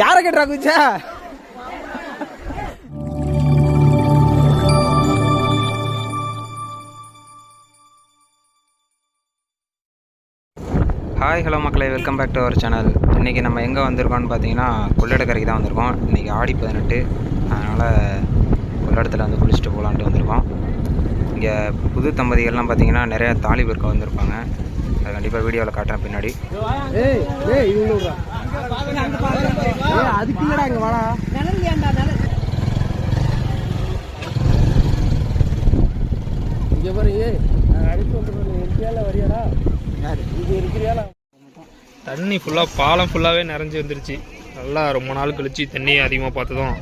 யார கேட்டா குச்சா ஹாய் ஹலோ மக்களே welcome back to our channel இன்றைக்கி நம்ம எங்கே வந்திருக்கோம்னு பார்த்தீங்கன்னா கொள்ளிடக்கரைக்கு தான் வந்திருக்கோம். இன்றைக்கி ஆடி பதினெட்டு. அதனால் கொள்ளிடத்தில் வந்து குளிச்சுட்டு போகலான்ட்டு வந்திருக்கோம். இங்கே புது தம்பதிகள்லாம் பார்த்தீங்கன்னா நிறையா தாலி பெருக்க வந்திருப்பாங்க. அது கண்டிப்பாக வீடியோவில் காட்டுறேன் பின்னாடி. அதுக்கு இல்லடா இங்கே வாடா. இங்க பாரு ஏய் நான் அடிச்சு வந்துடுறேன் எரியால வரியாடா? இது இருக்கிறியால தண்ணி ஃபுல்லாக பாலம் ஃபுல்லாகவே நிறைஞ்சு வந்துருச்சு. நல்லா ரொம்ப நாள் கழிச்சு தண்ணி அதிகமாக பார்த்ததும்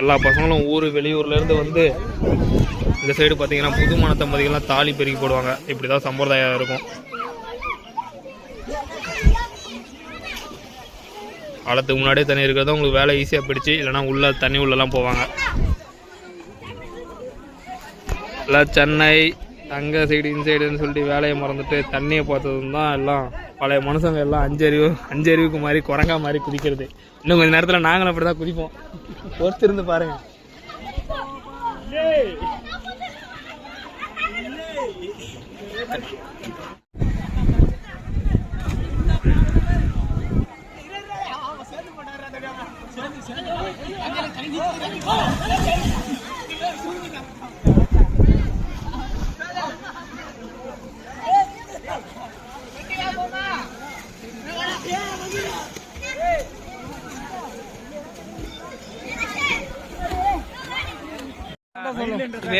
எல்லா பசங்களும் ஊர் வெளியூர்லேருந்து வந்து இந்த சைடு பார்த்தீங்கன்னா புது மண தம்பதிகள்லாம் தாலி பெருக்கி போடுவாங்க. இப்படி தான் சம்பிரதாயம் இருக்கும். வளத்துக்கு முன்னாடியே தண்ணி இருக்கிறதா உங்களுக்கு வேலை ஈஸியாக பிடிச்சி இல்லைன்னா உள்ள தண்ணி உள்ளெல்லாம் போவாங்க. எல்லாம் சென்னை அங்கே சைடு இன்சைடுன்னு சொல்லிட்டு வேலையை மறந்துட்டு தண்ணியை பார்த்ததும் தான் எல்லாம் பழைய மனுஷங்க எல்லாம் அஞ்சறிவு அஞ்சறிவுக்கு மாதிரி குரங்கா மாதிரி குதிக்கிறது. இன்னும் கொஞ்சம் நேரத்தில் நாங்களும் அப்படி தான் குதிப்போம். பொறுத்திருந்து பாருங்க.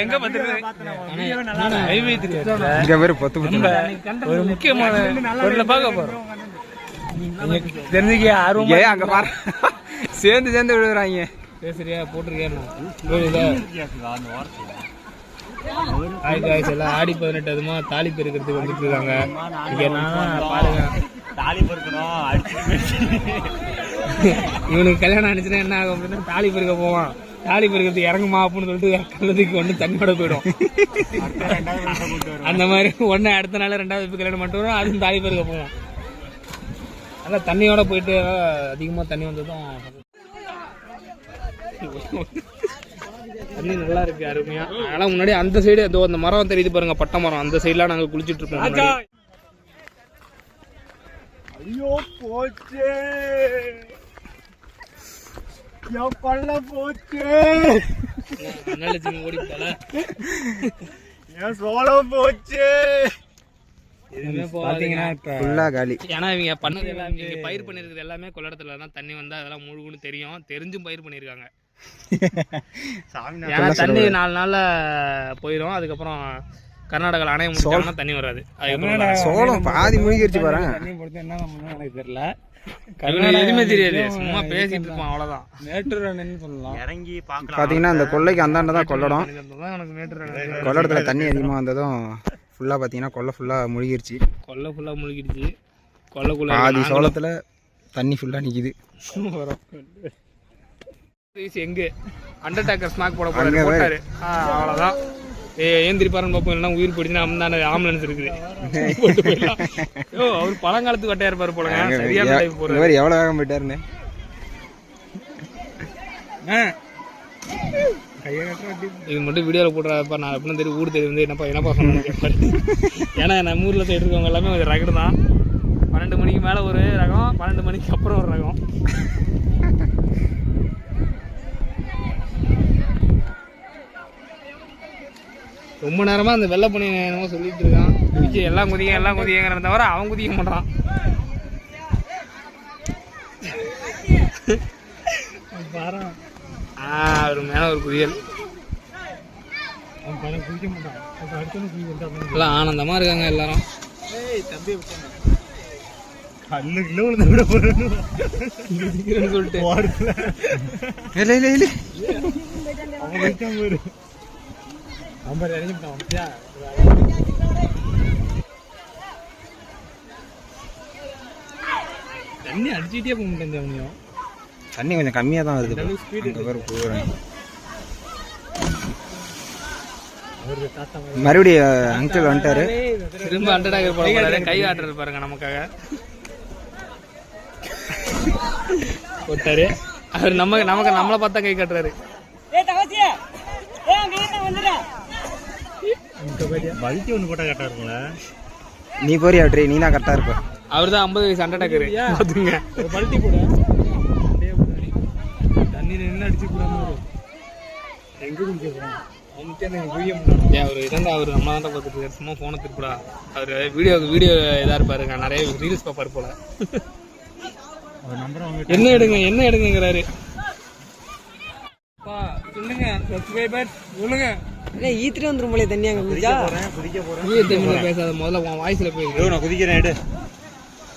எங்க இங்கே பேர் பொத்து பொத்து ஒரு முக்கியமான பொருளை பார்க்க போறோம். தெரிஞ்சுக்க ஆர்வம் ஏ அங்கே பாரு. சேர்ந்து சேர்ந்து விழுகிறாங்க பேசுறியா? போட்டிருக்கியா ஹாய் காய்ஸ் எல்லாம் ஆடி பதினெட்டு அதுமா தாலி பெருக்கிறதுக்கு வந்துட்டு இருக்காங்க. பாருங்க. தாலி இவனுக்கு கல்யாணம் ஆனிச்சுன்னா என்ன ஆகும்? அப்படின்னா தாலி பெருக்க போவான். தாலி பெருக்கிறதுக்கு இறங்குமா அப்படின்னு சொல்லிட்டு கல்லதுக்கு ஒன்று தண்ணியோட போயிடும். அந்த மாதிரி ஒன்று அடுத்த நாள் ரெண்டாவது இப்போ கல்யாணம் பண்ணிட்டு வரும் அதுவும் தாலி பெருக்க போவான் அதான் தண்ணியோட போயிட்டு அதிகமாக தண்ணி வந்ததும் தண்ணி நல்லா இருக்கு அருமையா. அதெல்லாம் முன்னாடி அந்த சைடு அதோ அந்த மரம் தெரியுது பாருங்க பட்டை மரம். அந்த சைடுலாம் நாங்கள் குளிச்சிட்டு இருப்போம் ஐயோ போச்சு! என் கொள்ள போச்சு. நல்ல சின்ன ஓடி போல என் சோளம் போச்சு ஏன்னா இவங்க பண்ணது எல்லாமே பயிர் பண்ணிருக்கிறது எல்லாமே கொள்ளடத்துல தான். தண்ணி வந்தா அதெல்லாம் முழுகுன்னு தெரியும். தெரிஞ்சும் பயிர் பண்ணிருக்காங்க சாமி ஏன்னா தண்ணி நாலு நாள்ல போயிடும் அதுக்கப்புறம் கர்நாடகால அணைய முடிச்சாங்கன்னா தண்ணி வராது. சோளம் பாதி மூழ்கிருச்சு பாரு தண்ணி பொறுத்து என்ன எனக்கு தெரியல. எதுவுமே தெரியாது. சும்மா பேசிட்டு இருப்பான் அவ்வளவுதான். மேட்டூர் அணைன்னு சொல்லலாம். இறங்கி பார்க்கலாம். பார்த்தீங்கன்னா அந்த கொள்ளைக்கு அந்தாண்ட தான் கொள்ளடம். எனக்கு மேட்டர் கொள்ளடத்துல தண்ணி அதிகமாக வந்ததும் ஃபுல்லாக பார்த்தீங்கன்னா கொல்லை ஃபுல்லாக முழுகிருச்சு. கொல்லை ஃபுல்லா முழுகிடுச்சு கொல்லைக்குள்ள பாதி சோளத்தில் தண்ணி ஃபுல்லாக நிற்கிது எங்க? அண்டர்டேக்கர் ஸ்மாக் போட அங்க போறாரு ஏந்திரிப்பாருன்னு பார்ப்போம். இல்லைன்னா உயிர் போயிடுச்சுன்னா அந்தாண்ட ஆம்புலன்ஸ் இருக்குது. யோ அவர் பழங்காலத்து வட்டையா இருப்பாரு போலங்க. சரியான டைப் போறாரு. இவர் எவ்வளோ வேகம் போயிட்டாருன்னு. இது மட்டும் வீடியோவில் போடுறாப்பா நான் எப்படின்னு தெரியும் ஊர் தெரியும். வந்து என்னப்பா என்னப்பா சொன்னு கேட்பாரு ஏன்னா நம்ம ஊரில் சைடு இருக்கவங்க எல்லாமே ஒரு ரகடு தான் பன்னெண்டு மணிக்கு மேலே ஒரு ரகம் பன்னெண்டு மணிக்கு அப்புறம் ஒரு ரகம். ரொம்ப நேரமா அந்த வெள்ளை பண்ணி என்னமோ சொல்லிட்டு இருக்கான். குதிச்சு எல்லாம் குதிங்க எல்லாம் குதிங்கிறத தவிர அவன் குதிக்க மாட்டான். பாரு. ஆ ஒரு மேல ஒரு குதியல். எல்லாம் ஆனந்தமா இருக்காங்க எல்லாரும். கல்லு கிலோ விட போறேன்னு குதிக்கிறேன்னு சொல்லிட்டு. வைக்காம போயிரு தண்ணி அடிச்சுட்டே போக மாட்டேன் அவனையும் தண்ணி கொஞ்சம் கம்மியாக தான் வருது அங்கே பேர் போகிறேன் மறுபடியும் அங்கிள் வந்துட்டாரு. திரும்ப அண்டடாக போட போறாரு. கை ஆட்டுறது பாருங்க நமக்காக. போட்டாரு. அவர் நம்ம நமக்கு நம்மளை பார்த்தா கை காட்டுறாரு. பல்ட்டி ஒன்று போட்டால் கரெக்டாக இருக்குங்களா நீ போறியா வெற்றி நீ தான் கரெக்டாக இருப்ப. அவர் தான் ஐம்பது வயசு அண்டர்டேக்கர் பார்த்துங்க ஒரு பல்ட்டி போட. தண்ணியில் நின்று அடிச்சு போடாம எங்கே குடிக்க போகிறோம் அவர் இதாண்டா அவர் நம்ம தான் பார்த்துட்டு சும்மா ஃபோனை திருப்படா. அவர் வீடியோ வீடியோ இதாக இருப்பாருங்க நிறைய ரீல்ஸ் பார்ப்பாரு போல. அவர் நம்பர் அவங்க என்ன எடுங்க என்ன எடுங்கிறாரு சொல்லுங்க சொல்லுங்க. ஈத்துட்டு வந்துரும்போலே தண்ணி அங்கே குடிச்சா. போகிறேன் குதிக்க போகிறேன் தூய தமிழ்ல பேசாத முதல்ல உன் வாய்ஸ்ல போயிருக்கு நான் குதிக்கிறேன் எடு.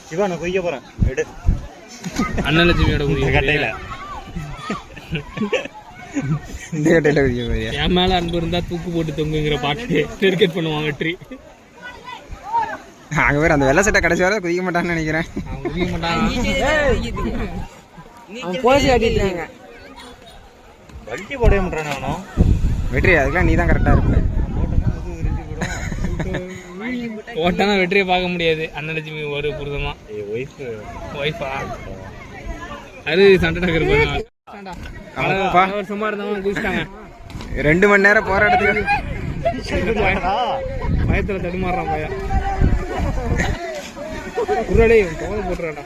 சிவா நான் குதிக்க போகிறேன் எடு. அண்ணன் லட்சுமியோட கட்டையில். இந்த கட்டையில் குதிக்க போறியா? என் மேல அன்பு இருந்தா தூக்கு போட்டு தொங்குங்கிற பாட்டு டெடிகேட் பண்ணுவான் வெற்றி. அங்கே பேர் அந்த வெள்ளை சட்டை கடைசி வரை குதிக்க மாட்டான்னு நினைக்கிறேன். முடிய மாட்டான். போலீஸ் காட்டிட்டாங்க போடவே மாட்டானே அவனும் வெற்றி அதுக்கெல்லாம் நீ தான் கரெக்டாக இருப்ப. ஓட்டானா வெற்றியை பார்க்க முடியாது. அண்ணன் லட்சுமி ஒரு புரிதமா ஏய் ஒய்ஃபு அது சண்டை அப்பா. வருஷமா இருந்தவங்க குதிச்சிட்டாங்க. ரெண்டு மணி நேரம் போராட்டத்துக்கு பயத்துல தடுமாறுறான் பையன். குர்ராடே தோலை போட்டுறாடா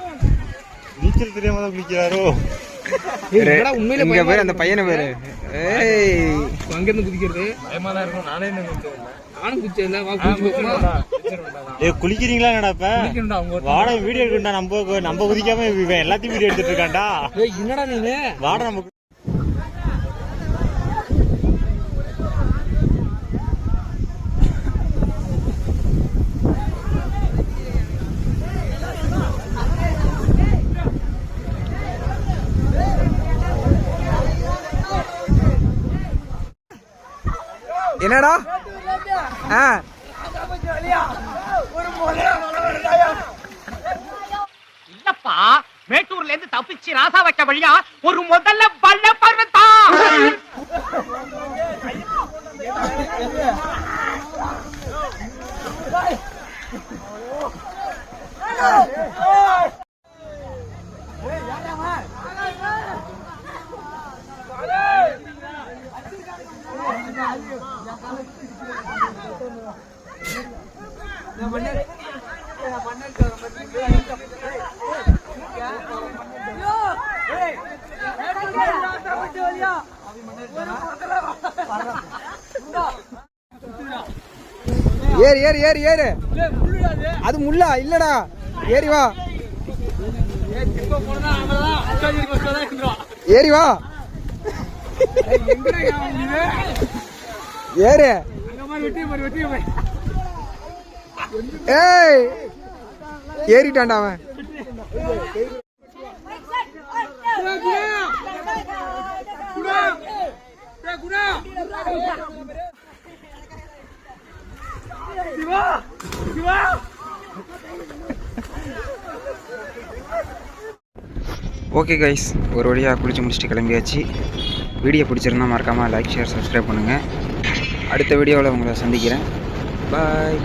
நீச்சல் தெரியாம தான் குளிக்கிறாரோ என்னடா உண்மையில பேர் அந்த பையனை பேரு. ஏய். அங்கிருந்து குதிக்கிறது. பயமா தான் இருக்கும். நானே என்ன நானும் குதிச்சதில்ல. வா குதிச்சு பார்ப்போமா ஏ குளிக்கிறீங்களா என்னடா இப்ப? குதிக்கணும்டா அவங்க வாடா வீடியோ எடுக்கண்டா நம்ம நம்ம குதிக்காம இவன் எல்லாத்தையும் வீடியோ எடுத்துட்டு இருக்கான்டா. ஏய் என்னடா நீங்க வாடா நம்ம என்னடா? ஆ. இல்லப்பா மேட்டூர்ல இருந்து தப்பிச்சு ராசா வச்ச வழியா ஒரு முதல்ல வல்ல பருவத்தான் ஏறு ஏறு ஏறு ஏறு. அது முள்ளா இல்லடா. ஏறி வா. ஏறி வா. ஏறு. ஏய். ஏறிட்டான்டா அவன். ஓகே கைஸ் ஒரு வழியாக குளிச்சு முடிச்சுட்டு கிளம்பியாச்சு. வீடியோ பிடிச்சிருந்தா மறக்காமல் லைக் ஷேர் சப்ஸ்கிரைப் பண்ணுங்கள் அடுத்த வீடியோவில் உங்களை சந்திக்கிறேன். பாய்